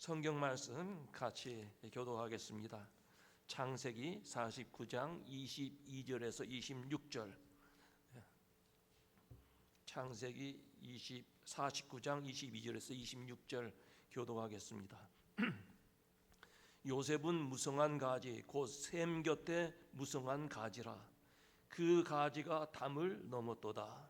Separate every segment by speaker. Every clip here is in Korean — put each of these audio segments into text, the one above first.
Speaker 1: 성경 말씀 같이 교도하겠습니다. 창세기 49장 22절에서 26절. 창세기 20 49장 22절에서 26절 교도하겠습니다. 요셉은 무성한 가지 곧 샘 곁에 무성한 가지라 그 가지가 담을 넘었도다.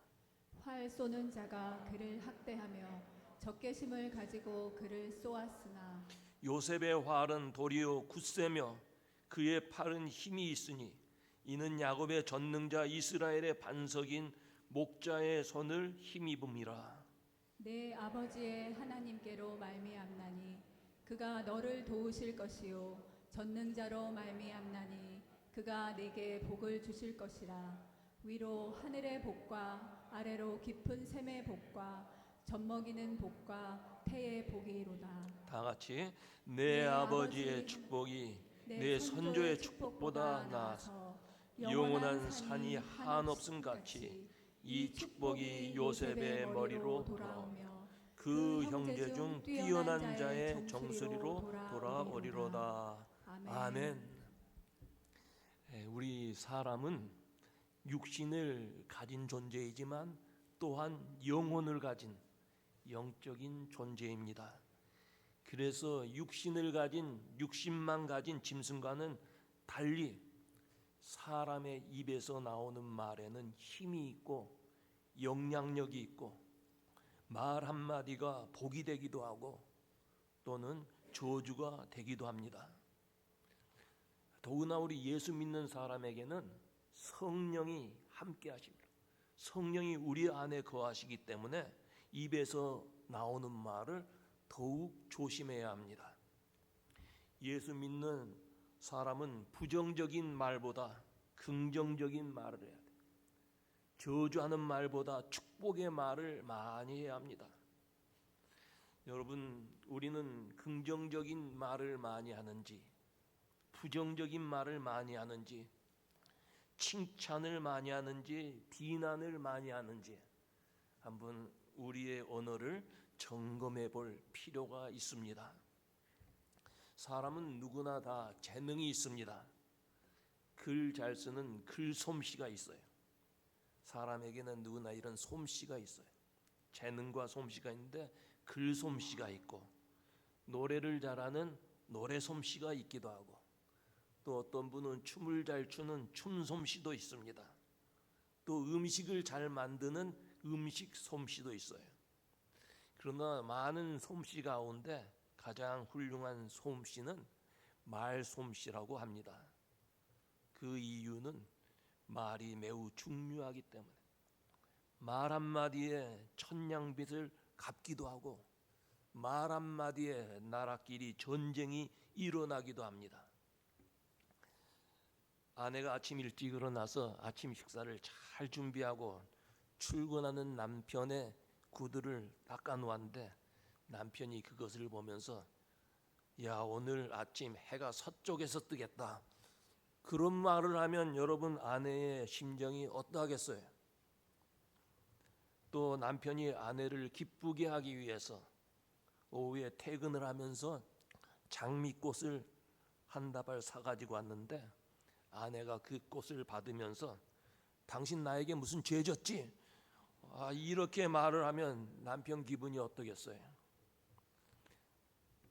Speaker 2: 활 쏘는 자가 그를 학대하며 적개심을 가지고 그를 쏘았으나
Speaker 1: 요셉의 활은 도리어 굳세며 그의 팔은 힘이 있으니 이는 야곱의 전능자 이스라엘의 반석인 목자의 손을 힘입음이라
Speaker 2: 내 아버지의 하나님께로 말미암나니 그가 너를 도우실 것이요 전능자로 말미암나니 그가 내게 복을 주실 것이라. 위로 하늘의 복과 아래로 깊은 샘의 복과 젖먹이는 복과 태의 복이로다
Speaker 1: 다 같이 내
Speaker 2: 내
Speaker 1: 아버지의
Speaker 2: 아버지
Speaker 1: 축복이 내 선조의 축복보다 나아서 영원한 산이 한없음 같이 이 축복이 요셉의 머리로 돌아오며 그 형제 중 뛰어난 자의 정수리로 돌아오리로다. 아멘. 예, 우리 사람은 육신을 가진 존재이지만 또한 영혼을 가진 영적인 존재입니다. 그래서 육신을 가진 육신만 가진 짐승과는 달리 사람의 입에서 나오는 말에는 힘이 있고 영향력이 있고 말 한마디가 복이 되기도 하고 또는 저주가 되기도 합니다. 더구나 우리 예수 믿는 사람에게는 성령이 함께 하십니다. 성령이 우리 안에 거하시기 때문에 입에서 나오는 말을 더욱 조심해야 합니다. 예수 믿는 사람은 부정적인 말보다 긍정적인 말을 해야 돼. 저주하는 말보다 축복의 말을 많이 해야 합니다. 여러분, 우리는 긍정적인 말을 많이 하는지, 부정적인 말을 많이 하는지, 칭찬을 많이 하는지, 비난을 많이 하는지, 한번 우리의 언어를 점검해 볼 필요가 있습니다. 사람은 누구나 다 재능이 있습니다. 글 잘 쓰는 글 솜씨가 있어요. 사람에게는 누구나 이런 솜씨가 있어요. 재능과 솜씨가 있는데 글 솜씨가 있고 노래를 잘하는 노래 솜씨가 있기도 하고 또 어떤 분은 춤을 잘 추는 춤 솜씨도 있습니다. 또 음식을 잘 만드는 음식 솜씨도 있어요. 그러나 많은 솜씨 가운데 가장 훌륭한 솜씨는 말 솜씨라고 합니다. 그 이유는 말이 매우 중요하기 때문에 말 한마디에 천냥빚을 갚기도 하고 말 한마디에 나라끼리 전쟁이 일어나기도 합니다. 아내가 아침 일찍 일어나서 아침 식사를 잘 준비하고 출근하는 남편의 구두를 닦아 놓았는데 남편이 그것을 보면서 야 오늘 아침 해가 서쪽에서 뜨겠다 그런 말을 하면 여러분 아내의 심정이 어떠하겠어요? 또 남편이 아내를 기쁘게 하기 위해서 오후에 퇴근을 하면서 장미꽃을 한 다발 사가지고 왔는데 아내가 그 꽃을 받으면서 당신 나에게 무슨 죄 졌지? 아, 이렇게 말을 하면 남편 기분이 어떠겠어요?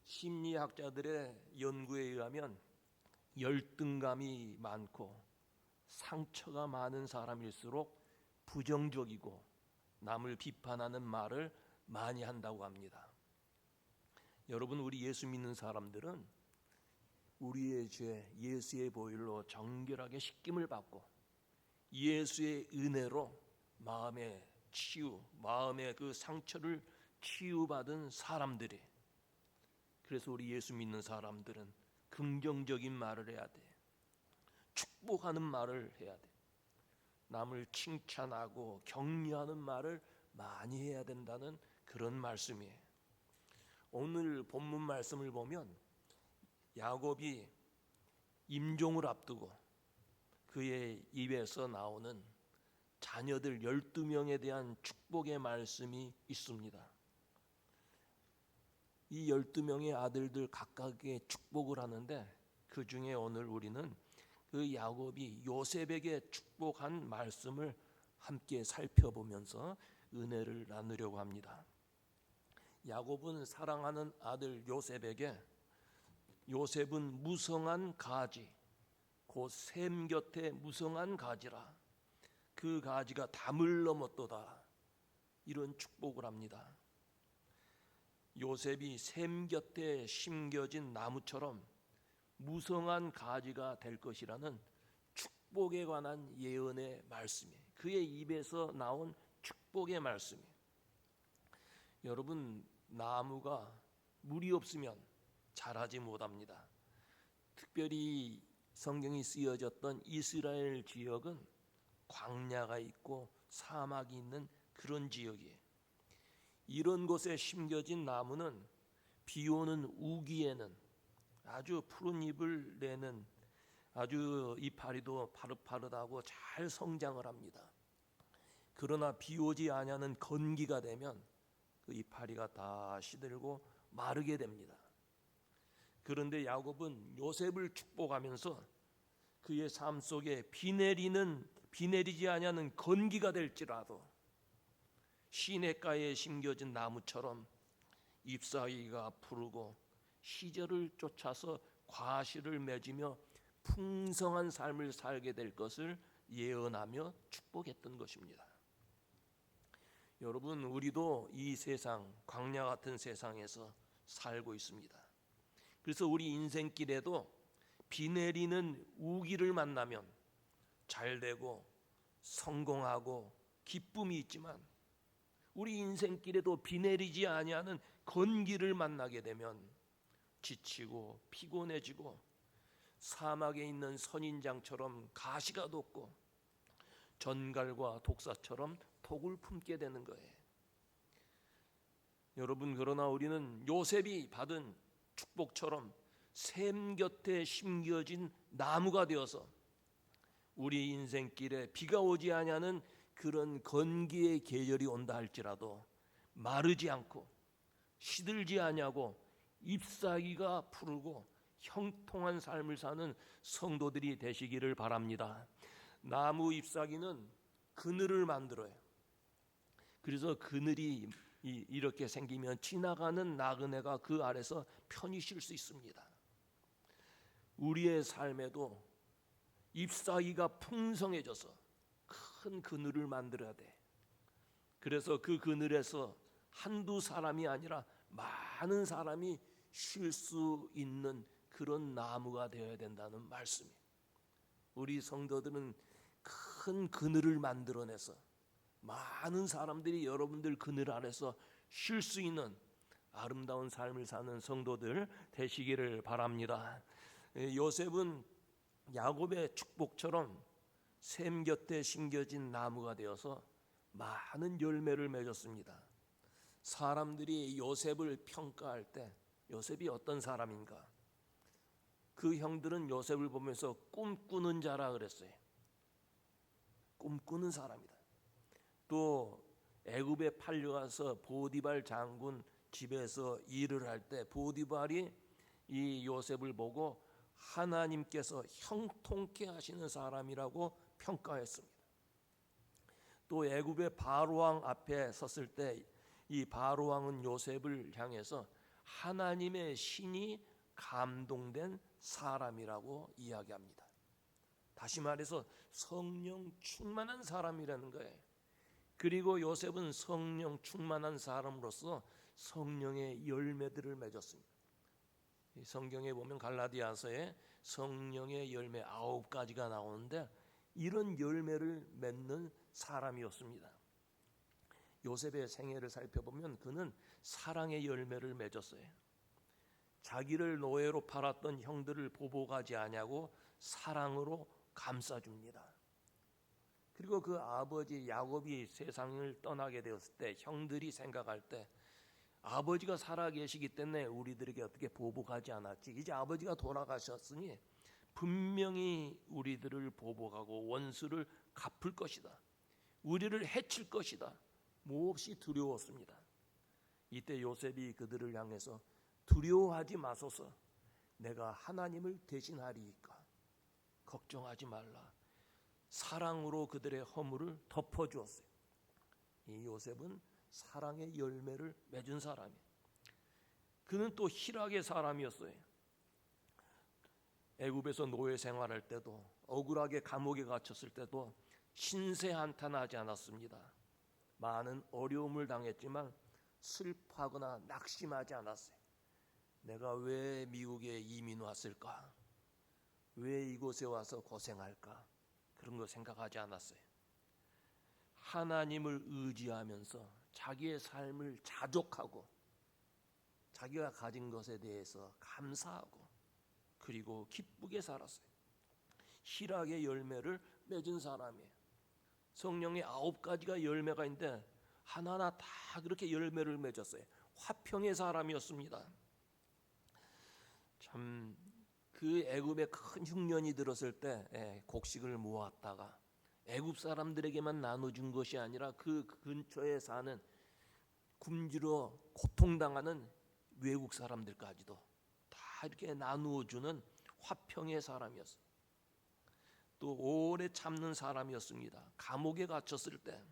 Speaker 1: 심리학자들의 연구에 의하면 열등감이 많고 상처가 많은 사람일수록 부정적이고 남을 비판하는 말을 많이 한다고 합니다. 여러분 우리 예수 믿는 사람들은 우리의 죄 예수의 보혈로 정결하게 씻김을 받고 예수의 은혜로 마음의 치유, 마음의 그 상처를 치유받은 사람들이 그래서 우리 예수 믿는 사람들은 긍정적인 말을 해야 돼. 축복하는 말을 해야 돼. 남을 칭찬하고 격려하는 말을 많이 해야 된다는 그런 말씀이에요. 오늘 본문 말씀을 보면 야곱이 임종을 앞두고 그의 입에서 나오는 자녀들 12명에 대한 축복의 말씀이 있습니다. 이 열두 명의 아들들 각각의 축복을 하는데 그 중에 오늘 우리는 그 야곱이 요셉에게 축복한 말씀을 함께 살펴보면서 은혜를 나누려고 합니다. 야곱은 사랑하는 아들 요셉에게 요셉은 무성한 가지 곧 샘 곁에 무성한 가지라 그 가지가 담을 넘었도다 이런 축복을 합니다. 요셉이 샘 곁에 심겨진 나무처럼 무성한 가지가 될 것이라는 축복에 관한 예언의 말씀이 그의 입에서 나온 축복의 말씀이 여러분 나무가 물이 없으면 자라지 못합니다. 특별히 성경이 쓰여졌던 이스라엘 지역은 광야가 있고 사막이 있는 그런 지역이에요. 이런 곳에 심겨진 나무는 비 오는 우기에는 아주 푸른 잎을 내는 아주 이파리도 파릇파릇하고 잘 성장을 합니다. 그러나 비 오지 아니하는 건기가 되면 그 이파리가 다 시들고 마르게 됩니다. 그런데 야곱은 요셉을 축복하면서 그의 삶 속에 비 내리는 비 내리지 아니하는 건기가 될지라도 시냇가에 심겨진 나무처럼 잎사귀가 푸르고 시절을 쫓아서 과실을 맺으며 풍성한 삶을 살게 될 것을 예언하며 축복했던 것입니다. 여러분 우리도 이 세상 광야 같은 세상에서 살고 있습니다. 그래서 우리 인생길에도 비 내리는 우기를 만나면 잘 되고 성공하고 기쁨이 있지만 우리 인생길에도 비 내리지 아니하는 건기를 만나게 되면 지치고 피곤해지고 사막에 있는 선인장처럼 가시가 돋고 전갈과 독사처럼 독을 품게 되는 거예요. 여러분 그러나 우리는 요셉이 받은 축복처럼 샘 곁에 심겨진 나무가 되어서 우리 인생길에 비가 오지 아니하는 그런 건기의 계절이 온다 할지라도 마르지 않고 시들지 아니하고 잎사귀가 푸르고 형통한 삶을 사는 성도들이 되시기를 바랍니다. 나무 잎사귀는 그늘을 만들어요. 그래서 그늘이 이- 이렇게 생기면 지나가는 나그네가 그 아래서 편히 쉴 수 있습니다. 우리의 삶에도 잎사귀가 풍성해져서 큰 그늘을 만들어야 돼. 그래서 그 그늘에서 한두 사람이 아니라 많은 사람이 쉴 수 있는 그런 나무가 되어야 된다는 말씀이. 우리 성도들은 큰 그늘을 만들어내서 많은 사람들이 여러분들 그늘 아래서 쉴 수 있는 아름다운 삶을 사는 성도들 되시기를 바랍니다. 에, 요셉은 야곱의 축복처럼 샘 곁에 심겨진 나무가 되어서 많은 열매를 맺었습니다. 사람들이 요셉을 평가할 때 요셉이 어떤 사람인가? 그 형들은 요셉을 보면서 꿈꾸는 자라 그랬어요. 꿈꾸는 사람이다. 또 애굽에 팔려가서 보디발 장군 집에서 일을 할 때 보디발이 이 요셉을 보고 하나님께서 형통케 하시는 사람이라고 평가했습니다. 또 애굽의 바로 왕 앞에 섰을 때 이 바로 왕은 요셉을 향해서 하나님의 신이 감동된 사람이라고 이야기합니다. 다시 말해서 성령 충만한 사람이라는 거예요. 그리고 요셉은 성령 충만한 사람으로서 성령의 열매들을 맺었습니다. 이 성경에 보면 갈라디아서에 성령의 열매 아홉 가지가 나오는데 이런 열매를 맺는 사람이었습니다. 요셉의 생애를 살펴보면 그는 사랑의 열매를 맺었어요. 자기를 노예로 팔았던 형들을 보복하지 아니하고 사랑으로 감싸줍니다. 그리고 그 아버지 야곱이 세상을 떠나게 되었을 때 형들이 생각할 때 아버지가 살아 계시기 때문에 우리들에게 어떻게 보복하지 않았지. 이제 아버지가 돌아가셨으니 분명히 우리들을 보복하고 원수를 갚을 것이다. 우리를 해칠 것이다. 몹시 두려웠습니다. 이때 요셉이 그들을 향해서 두려워하지 마소서 내가 하나님을 대신하리이까 걱정하지 말라 사랑으로 그들의 허물을 덮어 주었어요. 이 요셉은 사랑의 열매를 맺은 사람이에요. 그는 또 희락의 사람이었어요. 애굽에서 노예 생활할 때도 억울하게 감옥에 갇혔을 때도 신세 한탄하지 않았습니다. 많은 어려움을 당했지만 슬퍼하거나 낙심하지 않았어요. 내가 왜 미국에 이민 왔을까? 왜 이곳에 와서 고생할까? 그런 거 생각하지 않았어요. 하나님을 의지하면서 자기의 삶을 자족하고 자기가 가진 것에 대해서 감사하고 그리고 기쁘게 살았어요. 희락의 열매를 맺은 사람이에요. 성령의 아홉 가지가 열매가 있는데 하나하나 다 그렇게 열매를 맺었어요. 화평의 사람이었습니다. 참 그 애굽에 큰 흉년이 들었을 때 예, 곡식을 모았다가 애굽 사람들에게만 나눠준 것이 아니라 그 근처에 사는 굶주려 고통당하는 외국 사람들까지도 다 이렇게 나누어 주는 화평의 사람이었어요. 또 오래 참는 사람이었습니다. 감옥에 갇혔을 때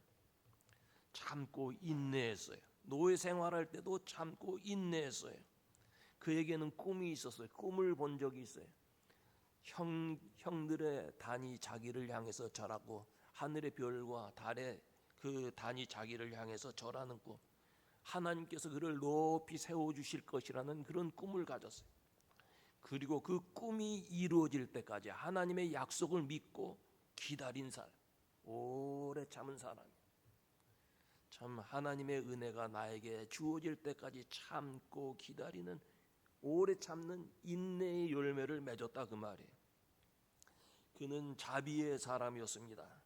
Speaker 1: 참고 인내했어요. 노예 생활할 때도 참고 인내했어요. 그에게는 꿈이 있었어요. 꿈을 본 적이 있어요. 형 형들의 단이 자기를 향해서 절하고 하늘의 별과 달의 그 단이 자기를 향해서 절하는 꿈. 하나님께서 그를 높이 세워 주실 것이라는 그런 꿈을 가졌어요. 그리고 그 꿈이 이루어질 때까지 하나님의 약속을 믿고 기다린 사람, 오래 참은 사람. 참 하나님의 은혜가 나에게 주어질 때까지 참고 기다리는 오래 참는 인내의 열매를 맺었다 그 말이에요. 그는 자비의 사람이었습니다.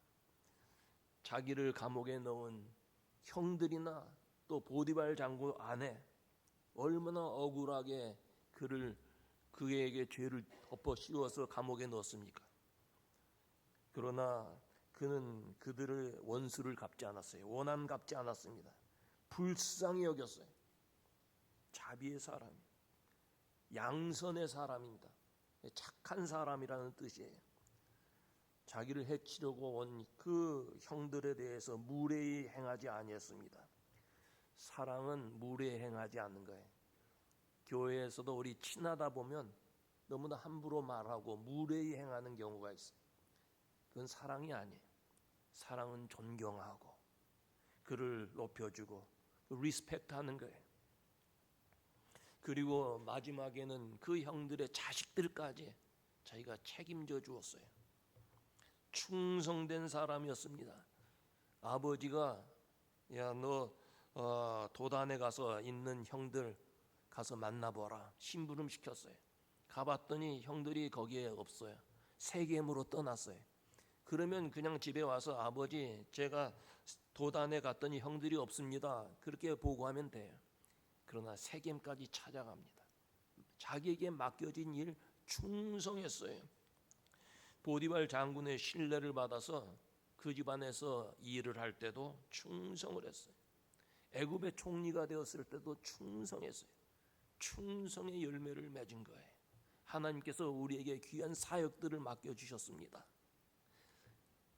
Speaker 1: 자기를 감옥에 넣은 형들이나 또 보디발 장군 아내 얼마나 억울하게 그를 그에게 죄를 덮어 씌워서 감옥에 넣었습니까? 그러나 그는 그들의 원수를 갚지 않았어요. 원한 갚지 않았습니다. 불쌍히 여겼어요. 자비의 사람, 양선의 사람입니다. 착한 사람이라는 뜻이에요. 자기를 해치려고 온 그 형들에 대해서 무례히 행하지 아니했습니다. 사랑은 무례히 행하지 않는 거예요. 교회에서도 우리 친하다 보면 너무나 함부로 말하고 무례히 행하는 경우가 있어요. 그건 사랑이 아니에요. 사랑은 존경하고 그를 높여주고 리스펙트하는 거예요. 그리고 마지막에는 그 형들의 자식들까지 자기가 책임져 주었어요. 충성된 사람이었습니다. 아버지가 야너 어, 도단에 가서 있는 형들 가서 만나보라 심부름 시켰어요. 가봤더니 형들이 거기에 없어요. 세겜으로 떠났어요. 그러면 그냥 집에 와서 아버지 제가 도단에 갔더니 형들이 없습니다. 그렇게 보고하면 돼요. 그러나 세겜까지 찾아갑니다. 자기에게 맡겨진 일 충성했어요. 보디발 장군의 신뢰를 받아서 그 집안에서 일을 할 때도 충성을 했어요. 애굽의 총리가 되었을 때도 충성했어요. 충성의 열매를 맺은 거예요. 하나님께서 우리에게 귀한 사역들을 맡겨 주셨습니다.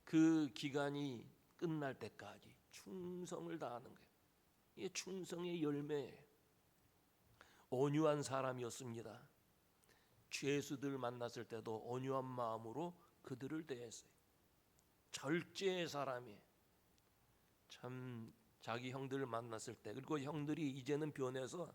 Speaker 1: 그 기간이 끝날 때까지 충성을 다하는 거예요. 이게 충성의 열매예요. 온유한 사람이었습니다. 죄수들 만났을 때도 온유한 마음으로 그들을 대했어요. 절제의 사람이 참 자기 형들을 만났을 때 그리고 형들이 이제는 변해서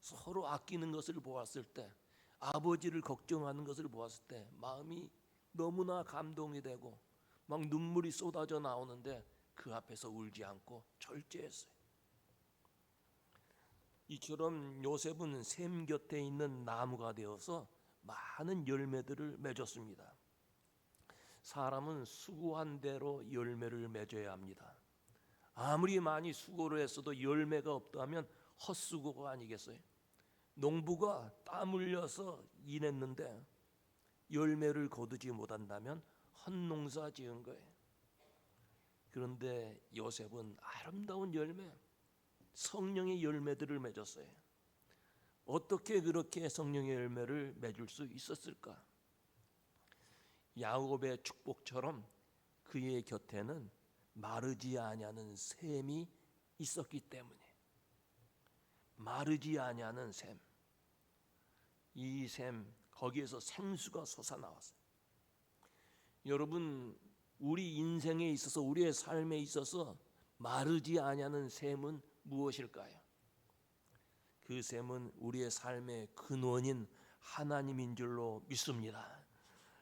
Speaker 1: 서로 아끼는 것을 보았을 때 아버지를 걱정하는 것을 보았을 때 마음이 너무나 감동이 되고 막 눈물이 쏟아져 나오는데 그 앞에서 울지 않고 절제했어요. 이처럼 요셉은 샘 곁에 있는 나무가 되어서 많은 열매들을 맺었습니다. 사람은 수고한 대로 열매를 맺어야 합니다. 아무리 많이 수고를 했어도 열매가 없다면 헛수고가 아니겠어요? 농부가 땀 흘려서 일했는데 열매를 거두지 못한다면 헛농사 지은 거예요. 그런데 요셉은 아름다운 열매, 성령의 열매들을 맺었어요. 어떻게 그렇게 성령의 열매를 맺을 수 있었을까? 야곱의 축복처럼 그의 곁에는 마르지 아니하는 샘이 있었기 때문에 마르지 아니하는 샘. 이 샘 거기에서 생수가 솟아나왔어요. 여러분 우리 인생에 있어서 우리의 삶에 있어서 마르지 아니하는 샘은 무엇일까요? 그 샘은 우리의 삶의 근원인 하나님인 줄로 믿습니다.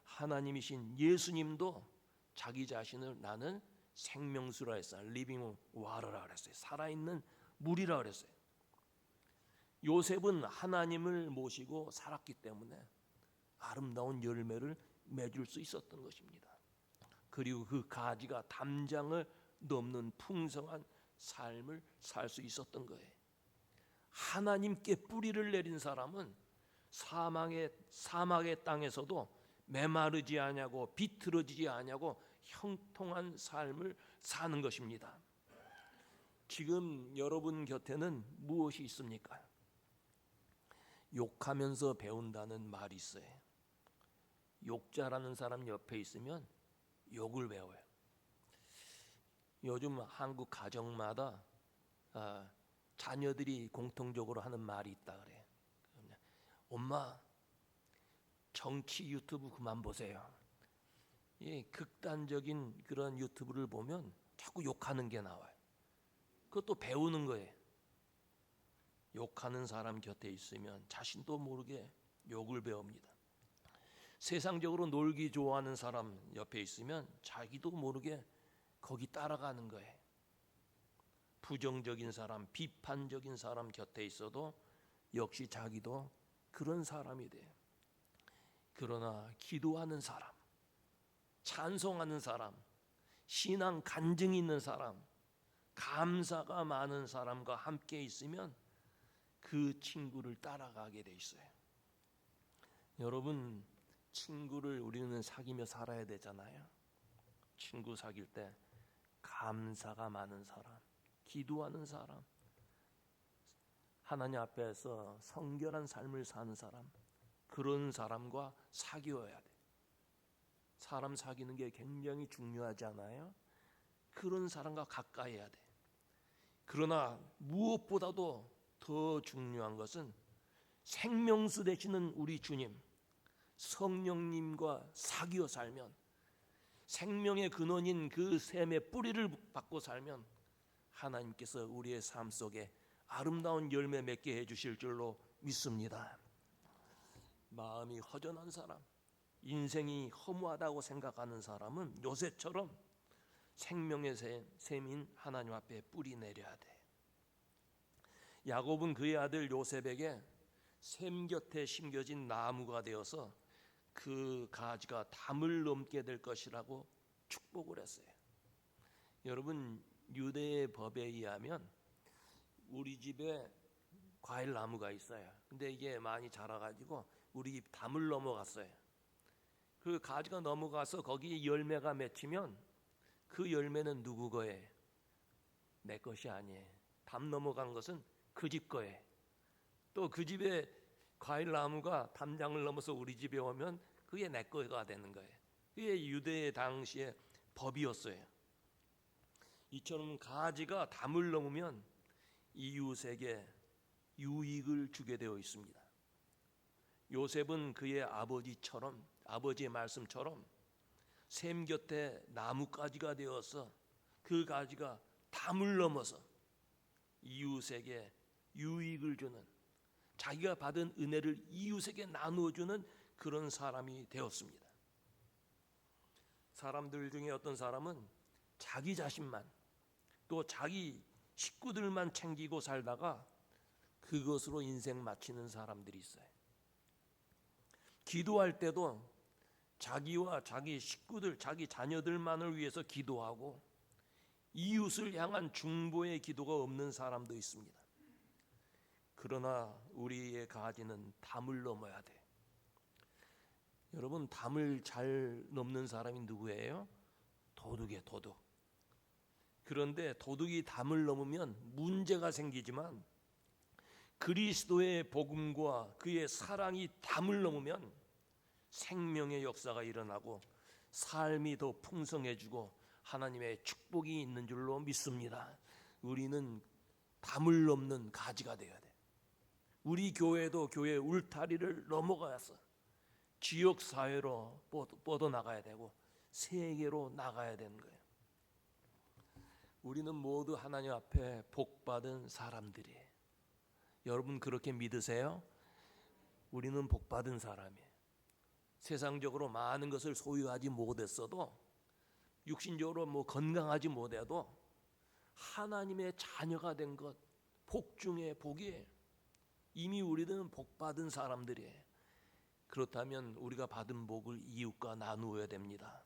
Speaker 1: 하나님이신 예수님도 자기 자신을 나는 생명수라 했어요. 리빙 와르라 그랬어요. 살아있는 물이라 그랬어요. 요셉은 하나님을 모시고 살았기 때문에 아름다운 열매를 맺을 수 있었던 것입니다. 그리고 그 가지가 담장을 넘는 풍성한 삶을 살 수 있었던 거예요. 하나님께 뿌리를 내린 사람은 사망의 사막의 땅에서도 메마르지 아니하고 비틀어지지 아니하고 형통한 삶을 사는 것입니다. 지금 여러분 곁에는 무엇이 있습니까? 욕하면서 배운다는 말이 있어요. 욕 잘하는 사람 옆에 있으면 욕을 배워요. 요즘 한국 가정마다 아, 자녀들이 공통적으로 하는 말이 있다 그래. 엄마 정치 유튜브 그만 보세요. 예, 극단적인 그런 유튜브를 보면 자꾸 욕하는 게 나와요. 그것도 배우는 거예요. 욕하는 사람 곁에 있으면 자신도 모르게 욕을 배웁니다. 세상적으로 놀기 좋아하는 사람 옆에 있으면 자기도 모르게 거기 따라가는 거예요. 부정적인 사람, 비판적인 사람 곁에 있어도 역시 자기도 그런 사람이 돼요. 그러나 기도하는 사람, 찬송하는 사람, 신앙 간증이 있는 사람, 감사가 많은 사람과 함께 있으면 그 친구를 따라가게 돼 있어요. 여러분, 친구를 우리는 사귀며 살아야 되잖아요. 친구 사귈 때 감사가 많은 사람, 기도하는 사람, 하나님 앞에서 성결한 삶을 사는 사람, 그런 사람과 사귀어야 돼. 사람 사귀는 게 굉장히 중요하지 않아요? 그런 사람과 가까이 해야 돼. 그러나 무엇보다도 더 중요한 것은 생명수 되시는 우리 주님, 성령님과 사귀어 살면 생명의 근원인 그 샘의 뿌리를 받고 살면 하나님께서 우리의 삶 속에 아름다운 열매 맺게 해 주실 줄로 믿습니다. 마음이 허전한 사람, 인생이 허무하다고 생각하는 사람은 요새처럼 생명의 샘인 하나님 앞에 뿌리 내려야 돼. 야곱은 그의 아들 요셉에게 샘 곁에 심겨진 나무가 되어서 그 가지가 담을 넘게 될 것이라고 축복을 했어요. 여러분 유대의 법에 의하면 우리 집에 과일 나무가 있어요. 근데 이게 많이 자라가지고 우리 집 담을 넘어갔어요. 그 가지가 넘어가서 거기 열매가 맺히면 그 열매는 누구 거예요? 내 것이 아니에요. 담 넘어간 것은 그 집 거예요. 또그 집에 과일 나무가 담장을 넘어서 우리 집에 오면 그게 내 거가 되는 거예요. 그게 유대의 당시의 법이었어요. 이처럼 가지가 담을 넘으면 이웃에게 유익을 주게 되어 있습니다. 요셉은 그의 아버지처럼 아버지의 말씀처럼 샘 곁에 나무가지가 되어서 그 가지가 담을 넘어서 이웃에게 유익을 주는 자기가 받은 은혜를 이웃에게 나누어 주는 그런 사람이 되었습니다. 사람들 중에 어떤 사람은 자기 자신만 또 자기 식구들만 챙기고 살다가 그것으로 인생 마치는 사람들이 있어요. 기도할 때도 자기와 자기 식구들, 자기 자녀들만을 위해서 기도하고 이웃을 향한 중보의 기도가 없는 사람도 있습니다. 그러나 우리의 가지는 담을 넘어야 돼. 여러분 담을 잘 넘는 사람이 누구예요? 도둑이에요, 도둑. 그런데 도둑이 담을 넘으면 문제가 생기지만 그리스도의 복음과 그의 사랑이 담을 넘으면 생명의 역사가 일어나고 삶이 더 풍성해지고 하나님의 축복이 있는 줄로 믿습니다. 우리는 담을 넘는 가지가 되어야 돼. 우리 교회도 교회 울타리를 넘어가서 지역 사회로 뻗어 나가야 되고 세계로 나가야 되는 거예요. 우리는 모두 하나님 앞에 복 받은 사람들이에요. 여러분 그렇게 믿으세요? 우리는 복 받은 사람이에요. 세상적으로 많은 것을 소유하지 못했어도 육신적으로 뭐 건강하지 못해도 하나님의 자녀가 된 것 복 중에 복이에요. 이미 우리는 복 받은 사람들이에요. 그렇다면 우리가 받은 복을 이웃과 나누어야 됩니다.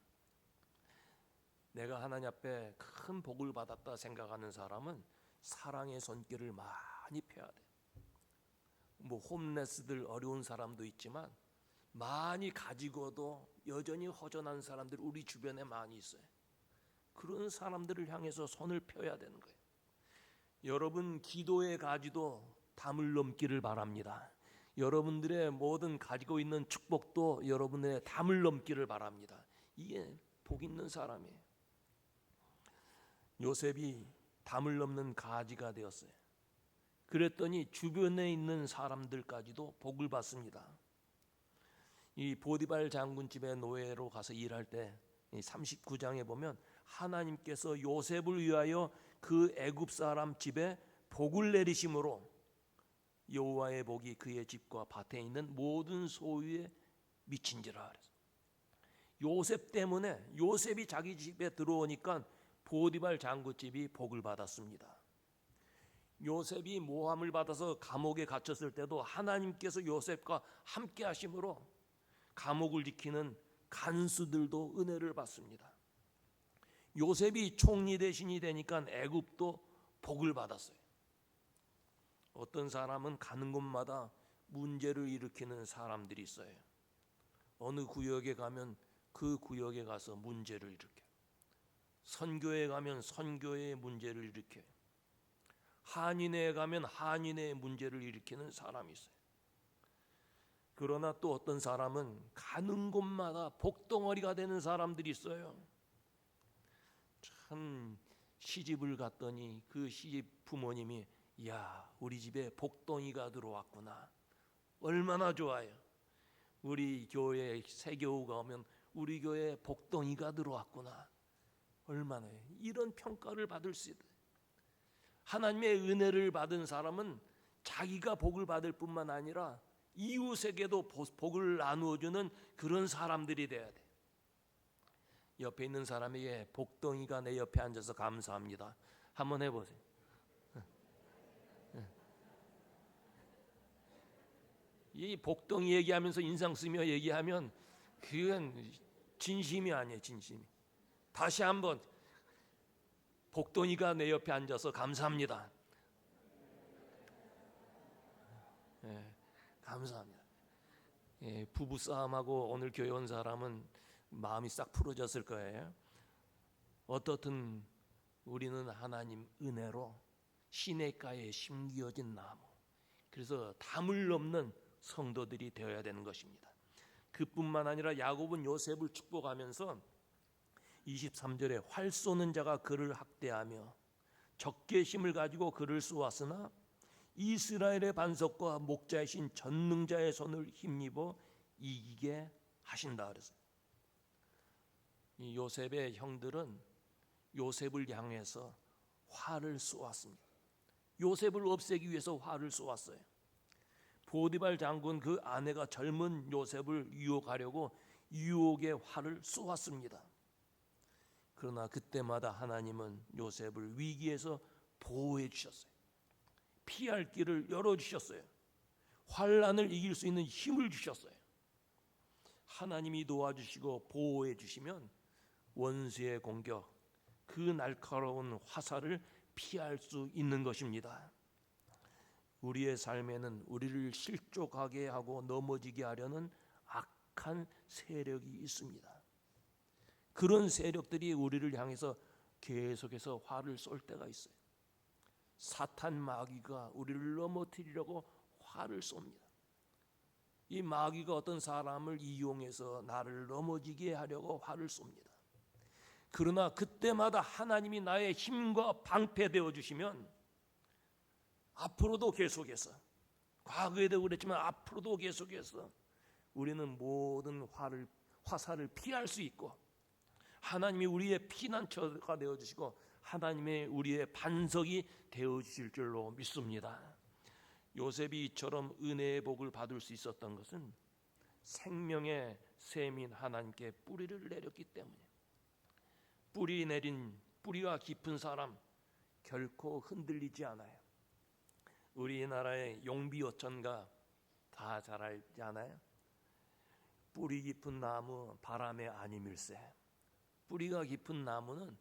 Speaker 1: 내가 하나님 앞에 큰 복을 받았다 생각하는 사람은 사랑의 손길을 많이 펴야 돼. 뭐 홈레스들 어려운 사람도 있지만 많이 가지고도 여전히 허전한 사람들 우리 주변에 많이 있어요. 그런 사람들을 향해서 손을 펴야 되는 거예요. 여러분 기도의 가지도 담을 넘기를 바랍니다. 여러분들의 모든 가지고 있는 축복도 여러분의 담을 넘기를 바랍니다. 이게 복 있는 사람이에요. 요셉이 담을 넘는 가지가 되었어요. 그랬더니 주변에 있는 사람들까지도 복을 받습니다. 이 보디발 장군 집에 노예로 가서 일할 때 39장에 보면 하나님께서 요셉을 위하여 그 애굽 사람 집에 복을 내리심으로 여호와의 복이 그의 집과 밭에 있는 모든 소유에 미친지라 그래서 요셉 때문에 요셉이 자기 집에 들어오니까 보디발 장군 집이 복을 받았습니다. 요셉이 모함을 받아서 감옥에 갇혔을 때도 하나님께서 요셉과 함께 하심으로 감옥을 지키는 간수들도 은혜를 받습니다. 요셉이 총리 대신이 되니까 애굽도 복을 받았어요. 어떤 사람은 가는 곳마다 문제를 일으키는 사람들이 있어요. 어느 구역에 가면 그 구역에 가서 문제를 일으켜. 선교에 가면 선교의 문제를 일으켜. 한인회에 가면 한인회의 문제를 일으키는 사람이 있어요. 그러나 또 어떤 사람은 가는 곳마다 복덩어리가 되는 사람들이 있어요. 참 시집을 갔더니 그 시집 부모님이 야 우리 집에 복덩이가 들어왔구나. 얼마나 좋아요. 우리 교회 세교우가 오면 우리 교회 복덩이가 들어왔구나. 얼마나 이런 평가를 받을 수 있다. 하나님의 은혜를 받은 사람은 자기가 복을 받을 뿐만 아니라 이웃에게도 복을 나누어 주는 그런 사람들이 돼야 돼. 옆에 있는 사람에게 복덩이가 내 옆에 앉아서 감사합니다. 한번 해 보세요. 이 복덩이 얘기하면서 인상 쓰며 얘기하면 그건 진심이 아니에요, 진심이. 다시 한번 복덩이가 내 옆에 앉아서 감사합니다. 예, 감사합니다. 예, 부부 싸움하고 오늘 교회 온 사람은 마음이 싹 풀어졌을 거예요. 어떻든 우리는 하나님 은혜로 시냇가에 심기어진 나무. 그래서 담을 넘는 성도들이 되어야 되는 것입니다. 그뿐만 아니라 야곱은 요셉을 축복하면서 23절에 활 쏘는 자가 그를 학대하며 적게 힘을 가지고 그를 쏘았으나 이스라엘의 반석과 목자이신 전능자의 손을 힘입어 이기게 하신다 그래서 이 요셉의 형들은 요셉을 향해서 활을 쏘았습니다. 요셉을 없애기 위해서 활을 쏘았어요. 보디발 장군 그 아내가 젊은 요셉을 유혹하려고 유혹의 활을 쏘았습니다. 그러나 그때마다 하나님은 요셉을 위기에서 보호해 주셨어요. 피할 길을 열어 주셨어요. 환란을 이길 수 있는 힘을 주셨어요. 하나님이 도와주시고 보호해 주시면 원수의 공격, 그 날카로운 화살을 피할 수 있는 것입니다. 우리의 삶에는 우리를 실족하게 하고 넘어지게 하려는 악한 세력이 있습니다. 그런 세력들이 우리를 향해서 계속해서 화를 쏠 때가 있어요. 사탄 마귀가 우리를 넘어뜨리려고 화를 쏩니다. 이 마귀가 어떤 사람을 이용해서 나를 넘어지게 하려고 화를 쏩니다. 그러나 그때마다 하나님이 나의 힘과 방패 되어 주시면 앞으로도 계속해서 과거에도 그랬지만 앞으로도 계속해서 우리는 모든 화를 화살을 피할 수 있고 하나님이 우리의 피난처가 되어 주시고 하나님의 우리의 반석이 되어 주실 줄로 믿습니다. 요셉이 이처럼 은혜의 복을 받을 수 있었던 것은 생명의 셈인 하나님께 뿌리를 내렸기 때문에 뿌리 내린 뿌리가 깊은 사람 결코 흔들리지 않아요. 우리나라의 용비 어천가 다 잘 알지 않아요? 뿌리 깊은 나무 바람에 아니밀세. 뿌리가 깊은 나무는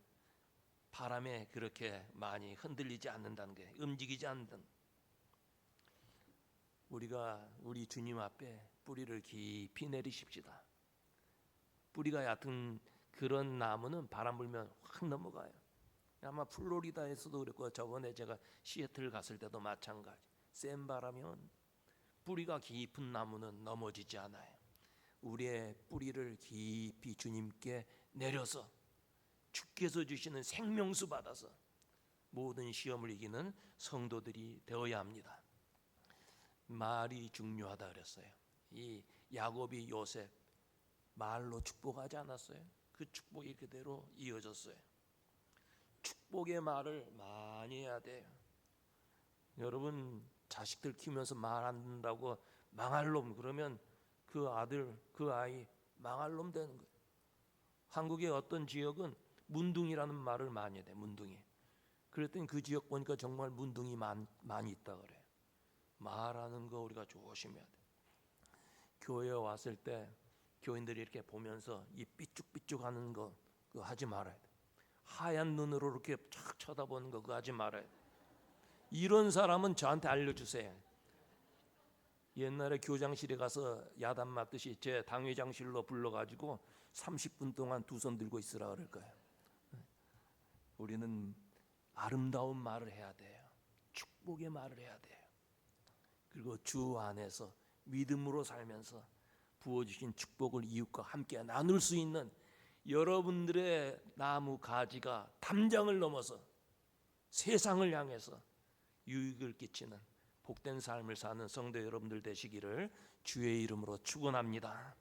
Speaker 1: 바람에 그렇게 많이 흔들리지 않는다는 게 움직이지 않는. 우리가 우리 주님 앞에 뿌리를 깊이 내리십시다. 뿌리가 얕은 그런 나무는 바람 불면 확 넘어가요. 아마 플로리다에서도 그랬고 저번에 제가 시애틀 갔을 때도 마찬가지. 센 바람이면 뿌리가 깊은 나무는 넘어지지 않아요. 우리의 뿌리를 깊이 주님께 내려서 주께서 주시는 생명수 받아서 모든 시험을 이기는 성도들이 되어야 합니다. 말이 중요하다 그랬어요. 이 야곱이 요셉 말로 축복하지 않았어요. 그 축복이 그대로 이어졌어요. 축복의 말을 많이 해야 돼요. 여러분 자식들 키우면서 말 안 듣는다고 망할 놈 그러면 그 아들 그 아이 망할 놈 되는 거예요. 한국의 어떤 지역은 문둥이라는 말을 많이 해. 문둥이. 그랬더니 그 지역 보니까 정말 문둥이 많, 많이 있다 그래. 말하는 거 우리가 조심해야 돼. 교회에 왔을 때 교인들이 이렇게 보면서 이 삐죽삐죽하는 거 하지 말아야 돼. 하얀 눈으로 이렇게 쫙 쳐다보는 거 그거 하지 말아야 돼. 이런 사람은 저한테 알려주세요. 옛날에 교장실에 가서 야단 맞듯이 제 당회장실로 불러가지고 30분 동안 두 손 들고 있으라 그럴 거예요. 우리는 아름다운 말을 해야 돼요. 축복의 말을 해야 돼요. 그리고 주 안에서 믿음으로 살면서 부어주신 축복을 이웃과 함께 나눌 수 있는 여러분들의 나무 가지가 담장을 넘어서 세상을 향해서 유익을 끼치는 복된 삶을 사는 성도 여러분들 되시기를 주의 이름으로 축원합니다.